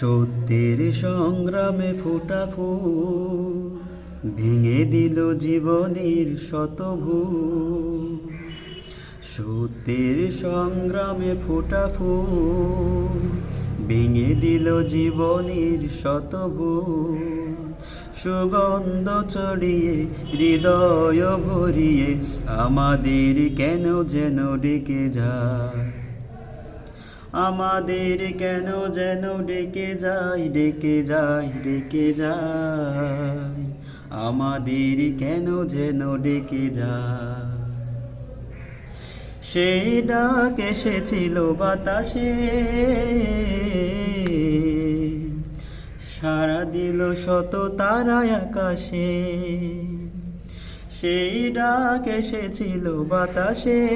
সত্যের সংগ্রামে ফোটা ফুল ভেঙে দিল জীবনের শতভূ সত্যের সংগ্রামে ফোটা ফুল ভেঙে দিল জীবনের শতভূ সুগন্ধ ছড়িয়ে, হৃদয় ভরিয়ে, আমাদের কেন যেন ডেকে যায়? আমাদের কেন যেন ডেকে যাই ডেকে যাই ডেকে যাই আমাদের কেন যেন ডেকে যায়? সেই ডাক এসেছিল বাতাসে। সারা দিল শত তারায় আকাশে। সেই ডাক এসেছিল বাতাসে।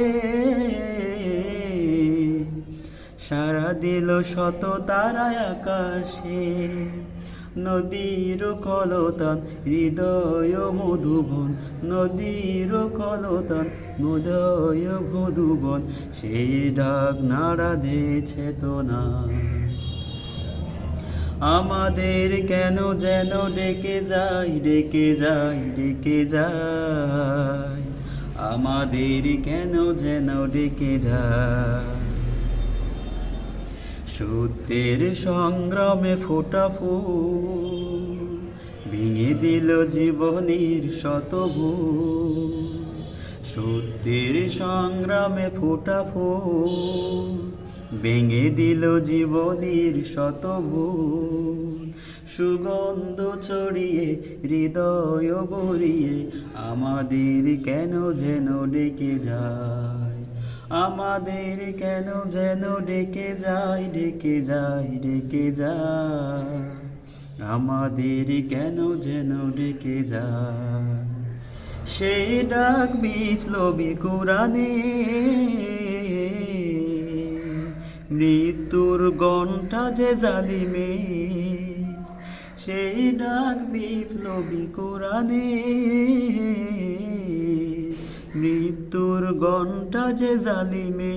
সারা দিল শত তারায় আকাশে। নদীর কলতান, হৃদয় মধুবন। নদীর কলতান, হৃদয় মধুবন। সেই ডাক নাড়া দিয়েছে তো না। আমাদের কেন যেন ডেকে যাই ডেকে যাই ডেকে যাই আমাদের কেন যেন ডেকে যায়। সত্যের সংগ্রামে ফোটা ফুল ভেঙে দিল জীবনের শতভূল। সত্যের সংগ্রামে ফোটা ফুল ভেঙে দিল জীবনের শতভূল। সুগন্ধ ছড়িয়ে, হৃদয় ভরিয়ে, আমাদের কেন যেন ডেকে যায়? আমাদের কেন যেন ডেকে যায় ডেকে যায় ডেকে যায়। আমাদের কেন যেন ডেকে যায়। সেই ডাক বিপ্লবী কোরআনে মৃত্যুর ঘণ্টা যে জালিমে। সেই ডাক বিপ্লবী কোরআনে মৃত্যুর ঘণ্টা যে জালিমে,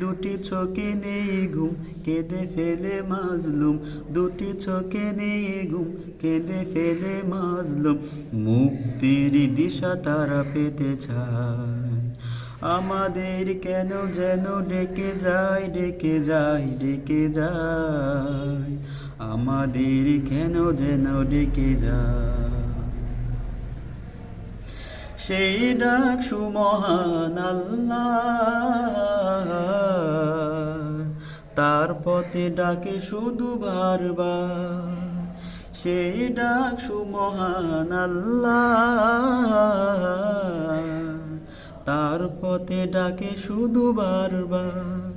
দুটি চোখে নেই ঘুম, কেঁদে ফেলে মাজলুম। দুটি চোখে নেই ঘুম, কেঁদে ফেলে মাজলুম। মুক্তির দিশা তারা পেতে চায়। আমাদের কেন যেন ডেকে যায় ডেকে যায় ডেকে যায়। আমাদের কেন যেন ডেকে যায়। সেই ডাক সুমহান আল্লাহ। তার পথে ডাকে শুধু বারবার। সেই ডাক সুমহান আল্লাহ। তার পথে ডাকে শুধু বারবার।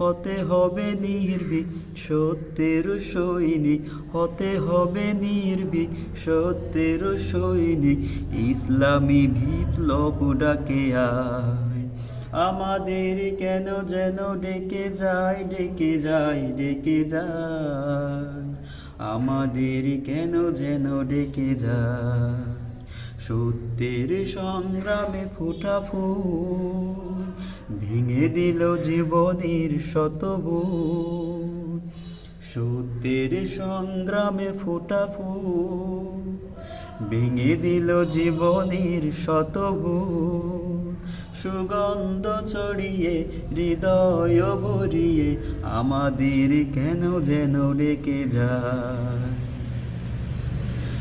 হতে হবে নির্ভীক সত্যের সৈনিক, হতে হবে নির্ভীক সত্যের সৈনিক। ইসলামী বিপ্লব ডাকে আমাদের কেন যেন ডেকে যায় ডেকে যায় ডেকে যায়। আমাদের কেন যেন ডেকে যায়। সত্যের সংগ্রামে ফুটা ফুল ভেঙে দিল জীবনের শতবু সত্যের সংগ্রামে ফুটা ফুল। ভেঙে দিল জীবনের শতভূল সুগন্ধ ছড়িয়ে, হৃদয় ভরিয়ে, আমাদের কেন যেন ডেকে যায়?